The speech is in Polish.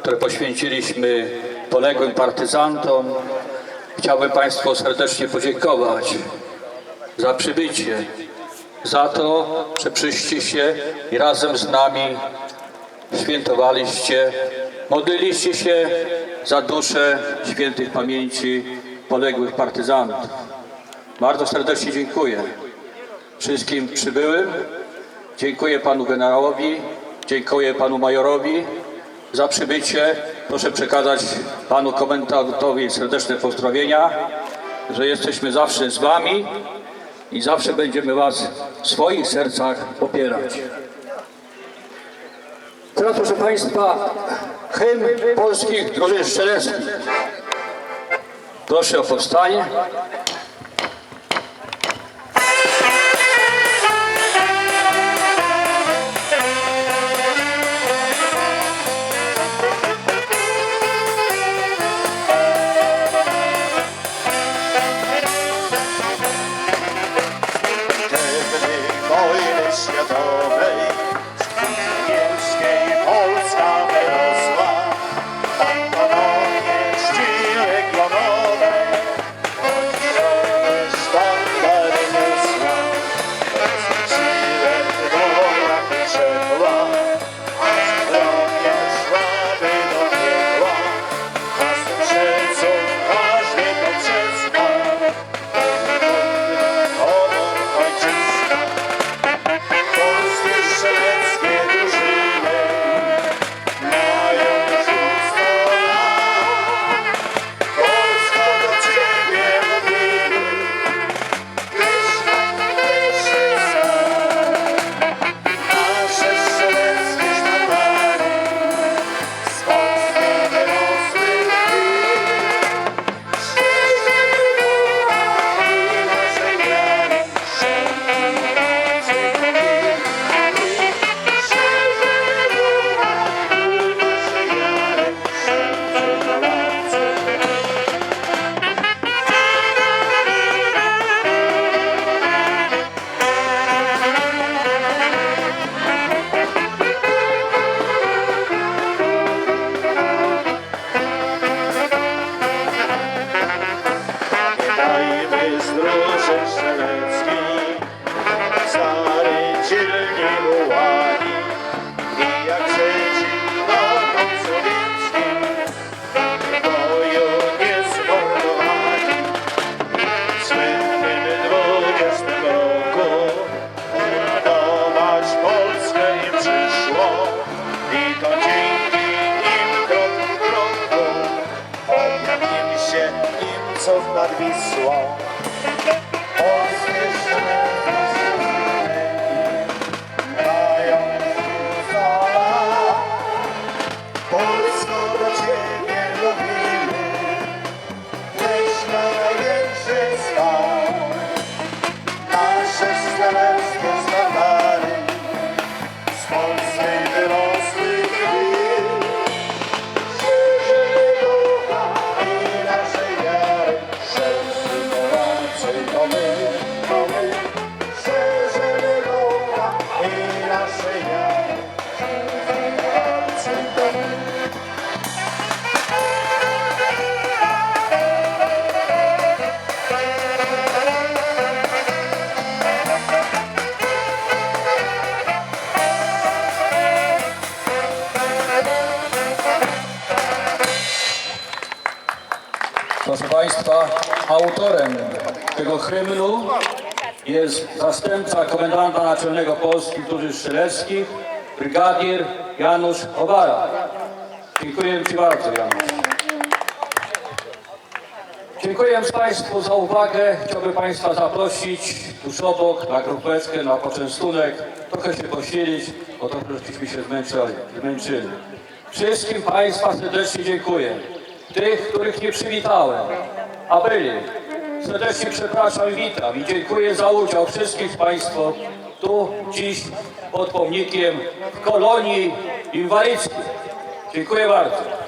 które poświęciliśmy poległym partyzantom. Chciałbym Państwu serdecznie podziękować za przybycie, za to, że przyszliście się i razem z nami świętowaliście, modliliście się za duszę świętych pamięci poległych partyzantów. Bardzo serdecznie dziękuję wszystkim przybyłym. Dziękuję panu generałowi, dziękuję panu majorowi za przybycie. Proszę przekazać panu komendantowi serdeczne pozdrowienia, że jesteśmy zawsze z wami i zawsze będziemy was w swoich sercach popierać. Teraz proszę państwa, hymn polskich drużyn strzeleckich. Proszę o powstanie. Zdroże strzeleckiej, stary dzielnie i jak przeciwko sowieckim w boju nie zmordowali. W słynnym dwudziestym roku uratować Polskę im przyszło i to dzięki nim krok kroku objawimy się im co nad Wisłą. Proszę Państwa, autorem tego hymnu jest zastępca komendanta naczelnego Polskich Drużyn Strzeleckich, brygadier Janusz Owara. Dziękuję Ci bardzo, Janusz. Dziękuję Państwu za uwagę. Chciałbym Państwa zaprosić tuż obok na grupeczkę, na poczęstunek, trochę się posilić, bo to żeśmy się zmęczyli. Wszystkim Państwa serdecznie dziękuję. Tych, których nie przywitałem, a byli. Serdecznie przepraszam i witam i dziękuję za udział wszystkich Państwa tu dziś pod pomnikiem w kolonii inwalidzkiej. Dziękuję bardzo.